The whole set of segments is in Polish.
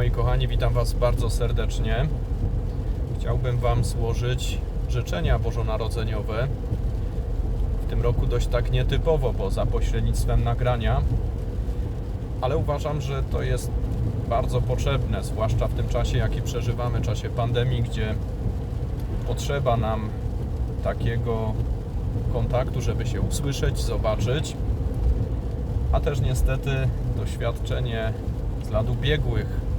moi kochani, witam Was bardzo serdecznie. Chciałbym Wam złożyć życzenia bożonarodzeniowe. W tym roku dość tak nietypowo, bo za pośrednictwem nagrania, ale uważam, że to jest bardzo potrzebne, zwłaszcza w tym czasie, jaki przeżywamy, czasie pandemii, gdzie potrzeba nam takiego kontaktu, żeby się usłyszeć, zobaczyć, a też niestety doświadczenie z lat ubiegłych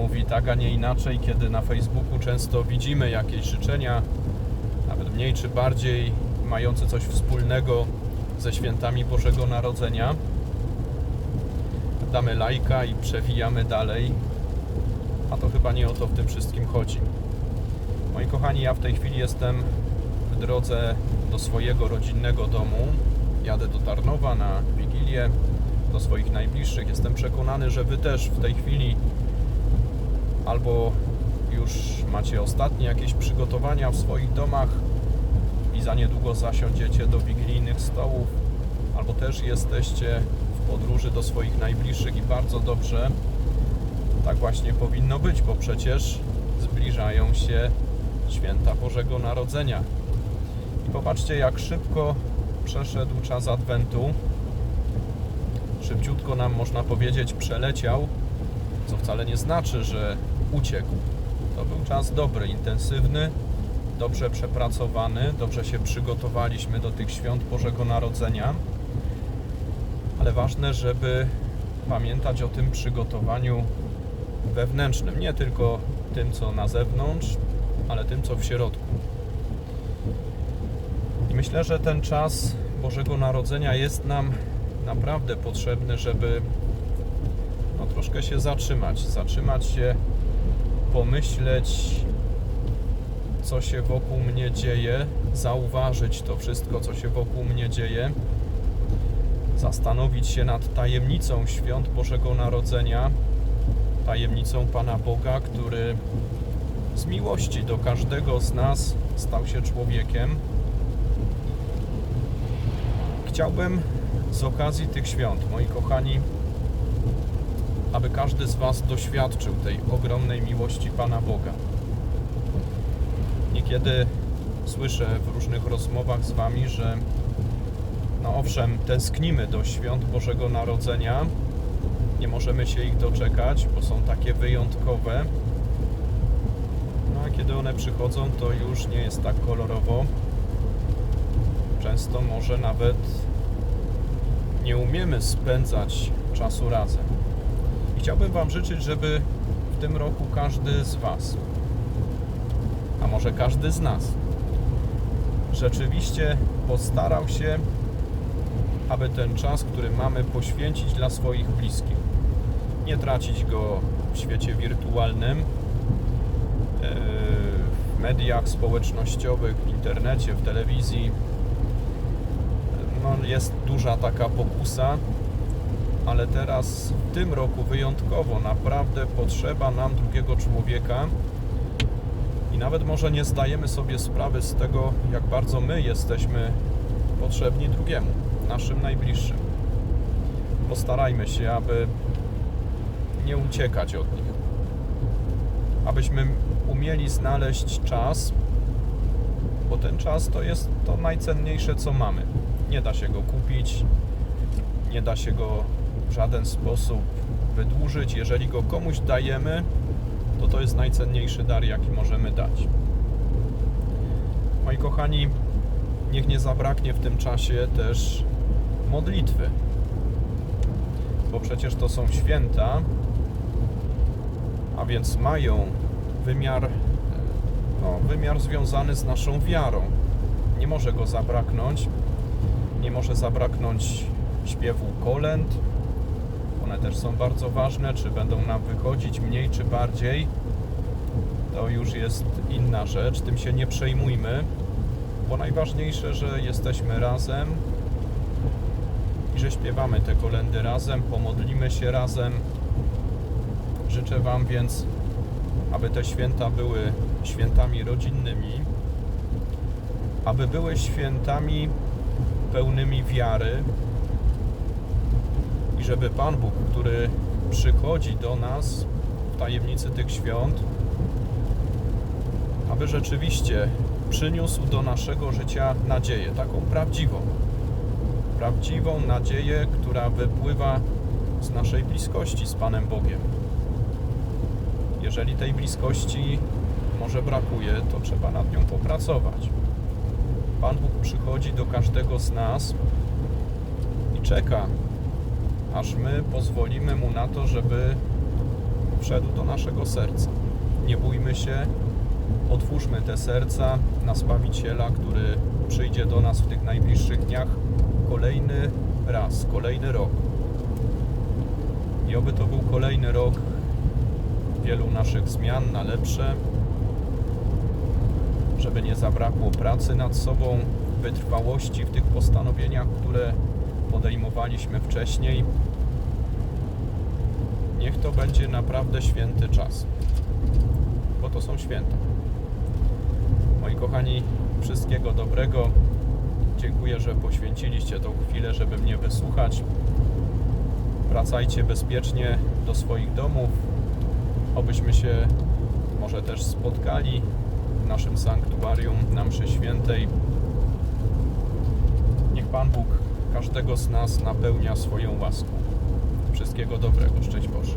mówi tak, a nie inaczej, kiedy na Facebooku często widzimy jakieś życzenia, nawet mniej czy bardziej mające coś wspólnego ze świętami Bożego Narodzenia. Damy lajka i przewijamy dalej, a to chyba nie o to w tym wszystkim chodzi. Moi kochani, ja w tej chwili jestem w drodze do swojego rodzinnego domu. Jadę do Tarnowa na Wigilię, do swoich najbliższych. Jestem przekonany, że Wy też w tej chwili albo już macie ostatnie jakieś przygotowania w swoich domach i za niedługo zasiądziecie do wigilijnych stołów, albo też jesteście w podróży do swoich najbliższych i bardzo dobrze. Tak właśnie powinno być, bo przecież zbliżają się święta Bożego Narodzenia. I popatrzcie, jak szybko przeszedł czas Adwentu. Szybciutko nam, można powiedzieć, przeleciał, co wcale nie znaczy, że uciekł. To był czas dobry, intensywny, dobrze przepracowany, dobrze się przygotowaliśmy do tych świąt Bożego Narodzenia. Ale ważne, żeby pamiętać o tym przygotowaniu wewnętrznym, nie tylko tym, co na zewnątrz, ale tym, co w środku. I myślę, że ten czas Bożego Narodzenia jest nam naprawdę potrzebny, żeby no, troszkę się zatrzymać. Zatrzymać się, pomyśleć, co się wokół mnie dzieje, zauważyć to wszystko, co się wokół mnie dzieje, zastanowić się nad tajemnicą świąt Bożego Narodzenia, tajemnicą Pana Boga, który z miłości do każdego z nas stał się człowiekiem. Chciałbym z okazji tych świąt, moi kochani, aby każdy z Was doświadczył tej ogromnej miłości Pana Boga. Niekiedy słyszę w różnych rozmowach z Wami, że no owszem, tęsknimy do świąt Bożego Narodzenia, nie możemy się ich doczekać, bo są takie wyjątkowe. No a kiedy one przychodzą, to już nie jest tak kolorowo. Często może nawet nie umiemy spędzać czasu razem. Chciałbym Wam życzyć, żeby w tym roku każdy z Was, a może każdy z nas, rzeczywiście postarał się, aby ten czas, który mamy, poświęcić dla swoich bliskich. Nie tracić go w świecie wirtualnym, yy, w mediach społecznościowych, w internecie, w telewizji. No, jest duża taka pokusa, ale teraz w tym roku wyjątkowo naprawdę potrzeba nam drugiego człowieka i nawet może nie zdajemy sobie sprawy z tego, jak bardzo my jesteśmy potrzebni drugiemu, naszym najbliższym. Postarajmy się, aby nie uciekać od nich, abyśmy umieli znaleźć czas, bo ten czas to jest to najcenniejsze, co mamy. Nie da się go kupić, nie da się go w żaden sposób wydłużyć. Jeżeli go komuś dajemy, to to jest najcenniejszy dar, jaki możemy dać. Moi kochani, niech nie zabraknie w tym czasie też modlitwy, bo przecież to są święta, a więc mają wymiar, no, wymiar związany z naszą wiarą. Nie może go zabraknąć. Nie może zabraknąć śpiewu kolęd. One też są bardzo ważne. Czy będą nam wychodzić mniej czy bardziej, to już jest inna rzecz. Tym się nie przejmujmy, bo najważniejsze, że jesteśmy razem i że śpiewamy te kolendy razem, pomodlimy się razem. Życzę Wam więc, aby te święta były świętami rodzinnymi, aby były świętami pełnymi wiary i żeby Pan Bóg, który przychodzi do nas w tajemnicy tych świąt, aby rzeczywiście przyniósł do naszego życia nadzieję, taką prawdziwą. Prawdziwą nadzieję, która wypływa z naszej bliskości z Panem Bogiem. Jeżeli tej bliskości może brakuje, to trzeba nad nią popracować. Pan Bóg przychodzi do każdego z nas i czeka, aż my pozwolimy Mu na to, żeby wszedł do naszego serca. Nie bójmy się, otwórzmy te serca na Zbawiciela, który przyjdzie do nas w tych najbliższych dniach kolejny raz, kolejny rok. I oby to był kolejny rok wielu naszych zmian na lepsze, żeby nie zabrakło pracy nad sobą, wytrwałości w tych postanowieniach, które podejmowaliśmy wcześniej. Niech to będzie naprawdę święty czas, bo to są święta. Moi kochani, wszystkiego dobrego. Dziękuję, że poświęciliście tą chwilę, żeby mnie wysłuchać. Wracajcie bezpiecznie do swoich domów. Obyśmy się może też spotkali w naszym sanktuarium na mszy świętej. Niech Pan Bóg każdego z nas napełnia swoją łaską. Wszystkiego dobrego. Szczęść Boże.